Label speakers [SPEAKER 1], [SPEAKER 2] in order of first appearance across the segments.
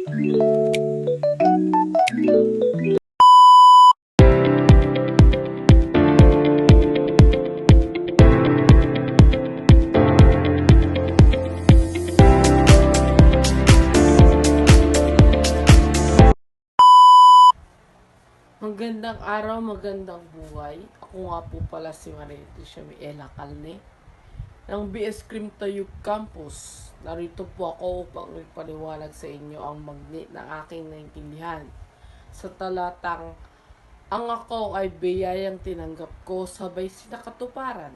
[SPEAKER 1] Magandang araw, magandang buhay. Ako nga po pala si Marito Shamiela Calne ng BS Cream Tayug Campus. Narito po ako upang ipaliwanag sa inyo ang magnet ng aking naintindihan. Sa talatang, ang ako ay biyayang tinanggap ko sabay sinakatuparan.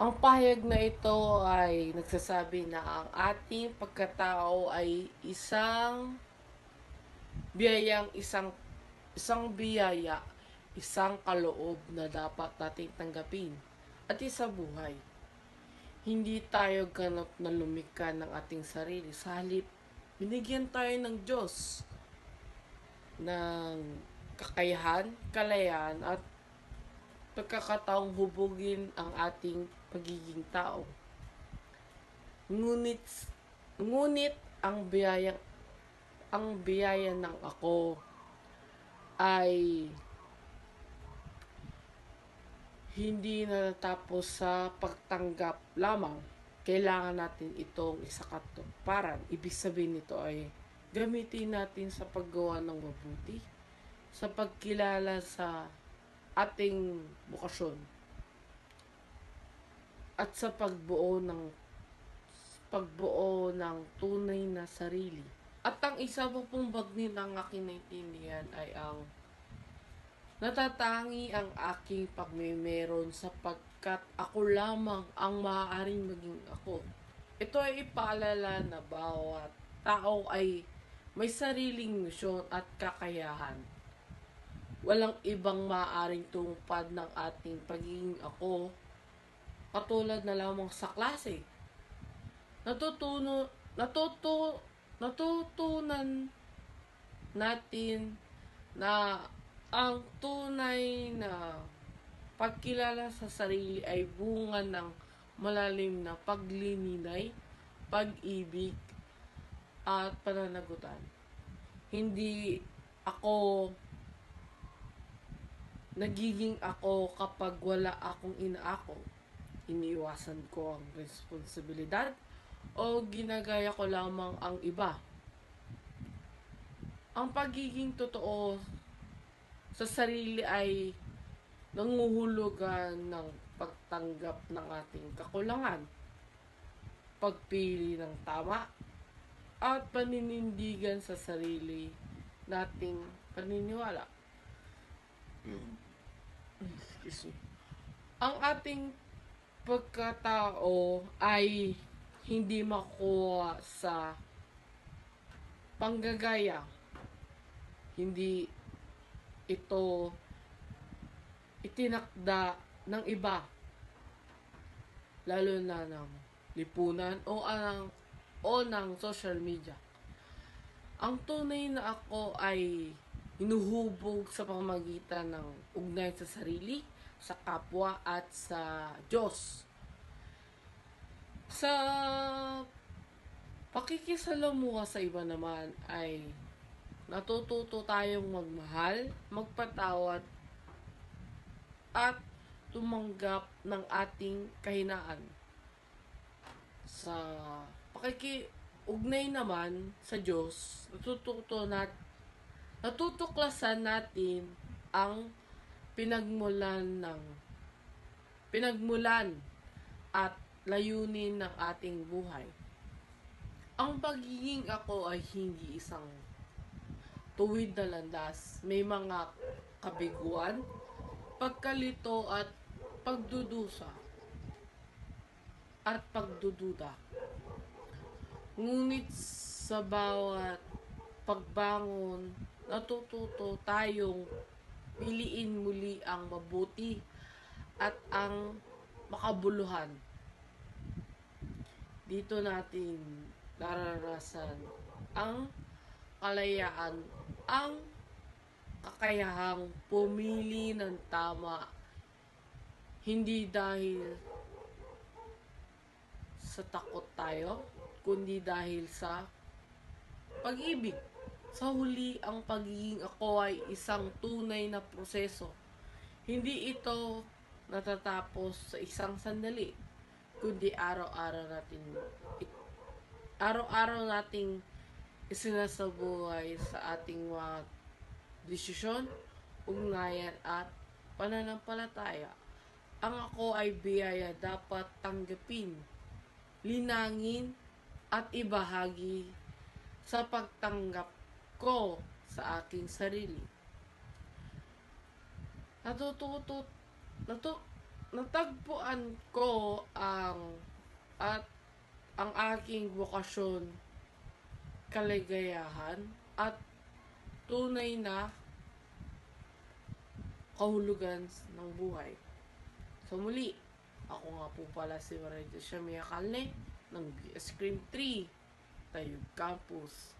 [SPEAKER 1] Ang pahayag na ito ay nagsasabi na ang ating pagkatao ay isang biyayang isang isang biyaya, isang kaloob na dapat nating tanggapin at isa buhay. Hindi tayo ganap na lumika ng ating sarili. Sa binigyan tayo ng Diyos ng kakayahan, kalayaan at pagkakataong hubugin ang ating pagiging tao. Ngunit, ngunit ang biyayang ang biyaya ng ako ay hindi natatapos sa pagtanggap lamang. Kailangan natin itong isakatuparan. Ibig sabihin nito ay gamitin natin sa paggawa ng mabuti, sa pagkilala sa ating bukasyon, at sa pagbuo ng pagbuo ng tunay na sarili. At ang isa pa pong bagni ng aking naintindihan ay ang natatangi ang aking pagmemeron sapagkat ako lamang ang maaaring maging ako. Ito ay ipaalala na bawat tao ay may sariling misyon at kakayahan. Walang ibang maaaring tungpad ng ating pagiging ako katulad na lamang sa klase. Natutuno, natuto, natutunan natin na ang tunay na pagkilala sa sarili ay bunga ng malalim na paglininay, pag-ibig, at pananagutan. Hindi ako nagiging ako kapag wala akong inaako. Iniiwasan ko ang responsibilidad o ginagaya ko lamang ang iba. Ang pagiging totoo sa sarili ay nanguhulugan ng pagtanggap ng ating kakulangan, pagpili ng tama, at paninindigan sa sarili nating paniniwala. Excuse me. Ang ating pagkatao ay hindi makuha sa panggagaya. Hindi ito itinakda ng iba lalo na ng lipunan o ang o ng social media. Ang tunay na ako ay hinuhubog sa pamamagitan ng ugnay sa sarili, sa kapwa at sa Diyos. Sa pakikisalamuha sa iba naman ay natututo tayong magmahal, magpatawad, at tumanggap ng ating kahinaan. Sa pakikiugnay naman sa Diyos, natututo nat natutuklasan natin ang pinagmulan ng pinagmulan at layunin ng ating buhay. Ang pagiging ako ay hindi isang tuwid na landas. May mga kabiguan, pagkalito at pagdudusa at pagdududa. Ngunit sa bawat pagbangon, natututo tayong piliin muli ang mabuti at ang makabuluhan. Dito natin nararasan ang kalayaan, ang kakayahang pumili ng tama hindi dahil sa takot tayo, kundi dahil sa pag-ibig. Sa huli, ang pagiging ako ay isang tunay na proseso. Hindi ito natatapos sa isang sandali, kundi araw-araw natin araw-araw nating isinasabuhay sa ating mga desisyon, ugnayan at pananampalataya. Ang ako ay biyaya dapat tanggapin, linangin at ibahagi sa pagtanggap ko sa aking sarili. Natututo natu, natagpuan ko ang at ang aking bokasyon, kaligayahan at tunay na kahulugan ng buhay. So muli, ako nga po pala si Maria Shamia Calne ng BS Cream 3, Tayog Campus.